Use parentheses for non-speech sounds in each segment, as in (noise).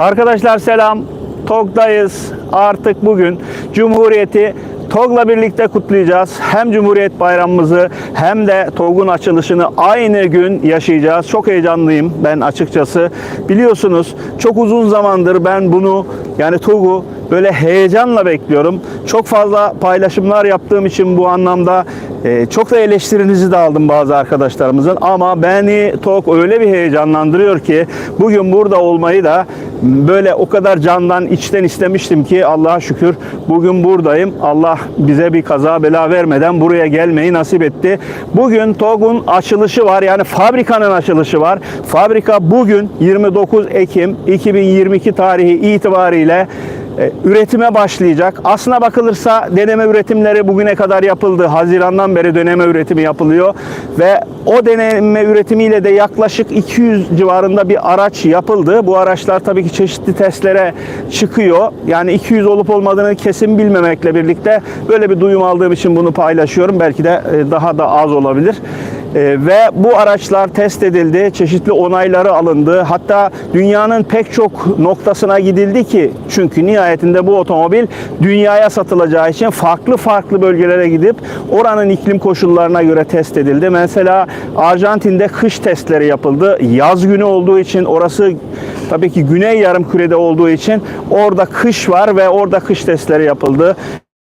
Arkadaşlar selam. TOG'dayız. Artık bugün Cumhuriyeti TOG'la birlikte kutlayacağız. Hem Cumhuriyet Bayramımızı hem de TOG'un açılışını aynı gün yaşayacağız. Çok heyecanlıyım ben açıkçası. Biliyorsunuz çok uzun zamandır ben bunu yani TOG'u böyle heyecanla bekliyorum. Çok fazla paylaşımlar yaptığım için bu anlamda e, çok da eleştirinizi de aldım bazı arkadaşlarımızın. Ama beni TOG öyle bir heyecanlandırıyor ki bugün burada olmayı da böyle o kadar candan içten istemiştim ki Allah'a şükür bugün buradayım. Allah bize bir kaza bela vermeden buraya gelmeyi nasip etti. Bugün TOG'un açılışı var. Yani fabrikanın açılışı var. Fabrika bugün 29 Ekim 2022 tarihi itibariyle üretime başlayacak. Aslına bakılırsa deneme üretimleri bugüne kadar yapıldı. Hazirandan beri deneme üretimi yapılıyor ve o deneme üretimiyle de yaklaşık 200 civarında bir araç yapıldı. Bu araçlar tabii ki çeşitli testlere çıkıyor. Yani 200 olup olmadığını kesin bilmemekle birlikte böyle bir duyum aldığım için bunu paylaşıyorum. Belki de e, daha da az olabilir. E, ve bu araçlar test edildi, çeşitli onayları alındı. Hatta dünyanın pek çok noktasına gidildi ki çünkü nihayetinde bu otomobil dünyaya satılacağı için farklı farklı bölgelere gidip oranın iklim koşullarına göre test edildi. Mesela Arjantin'de kış testleri yapıldı. Yaz günü olduğu için orası tabii ki güney yarım kürede olduğu için orada kış var ve orada kış testleri yapıldı.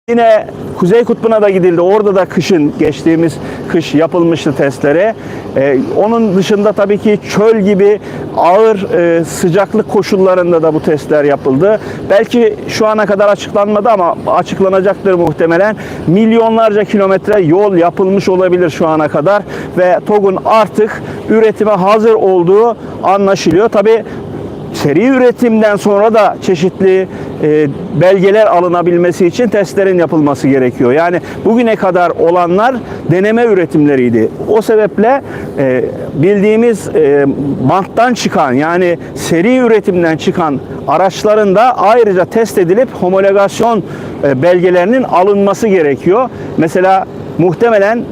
Yine Kuzey Kutbu'na da gidildi. Orada da kışın geçtiğimiz kış yapılmıştı testleri. Ee, onun dışında tabii ki çöl gibi ağır e, sıcaklık koşullarında da bu testler yapıldı. Belki şu ana kadar açıklanmadı ama açıklanacaktır muhtemelen. Milyonlarca kilometre yol yapılmış olabilir şu ana kadar ve TOG'un artık üretime hazır olduğu anlaşılıyor. Tabii seri üretimden sonra da çeşitli e, belgeler alınabilmesi için testlerin yapılması gerekiyor. Yani bugüne kadar olanlar deneme üretimleriydi. O sebeple e, bildiğimiz e, banttan çıkan yani seri üretimden çıkan araçların da ayrıca test edilip homologasyon e, belgelerinin alınması gerekiyor. Mesela muhtemelen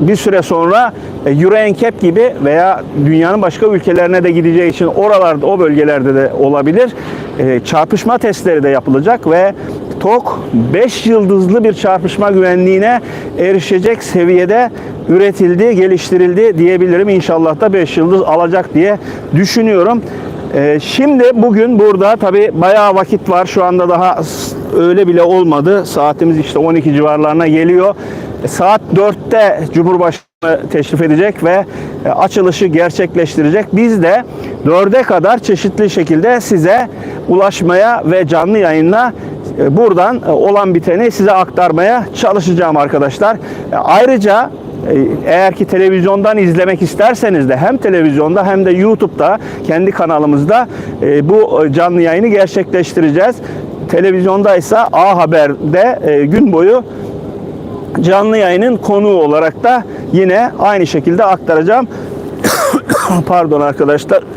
bir süre sonra Euro NCAP gibi veya dünyanın başka ülkelerine de gideceği için oralarda o bölgelerde de olabilir. E, Çarpışma testleri de yapılacak ve TOK 5 yıldızlı bir çarpışma güvenliğine erişecek seviyede üretildi, geliştirildi diyebilirim. İnşallah da 5 yıldız alacak diye düşünüyorum. E, Şimdi bugün burada tabi bayağı vakit var. Şu anda daha öyle bile olmadı. Saatimiz işte 12 civarlarına geliyor. E, Saat 4'te Cumhurbaşkanı teşrif edecek ve e, açılışı gerçekleştirecek. Biz de 4'e kadar çeşitli şekilde size ulaşmaya ve canlı yayınla e, buradan e, olan biteni size aktarmaya çalışacağım arkadaşlar. Ayrıca eğer ki televizyondan izlemek isterseniz de hem televizyonda hem de YouTube'da kendi kanalımızda bu canlı yayını gerçekleştireceğiz. Televizyonda ise A Haber'de gün boyu canlı yayının konuğu olarak da yine aynı şekilde aktaracağım. (coughs) Pardon arkadaşlar. (coughs)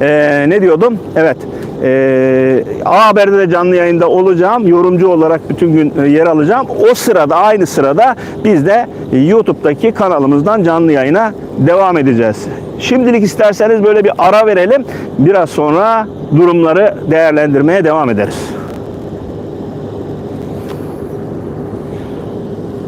Ee, ne diyordum? Evet. Ee, A Haber'de de canlı yayında olacağım. Yorumcu olarak bütün gün e, yer alacağım. O sırada aynı sırada biz de YouTube'daki kanalımızdan canlı yayına devam edeceğiz. Şimdilik isterseniz böyle bir ara verelim. Biraz sonra durumları değerlendirmeye devam ederiz.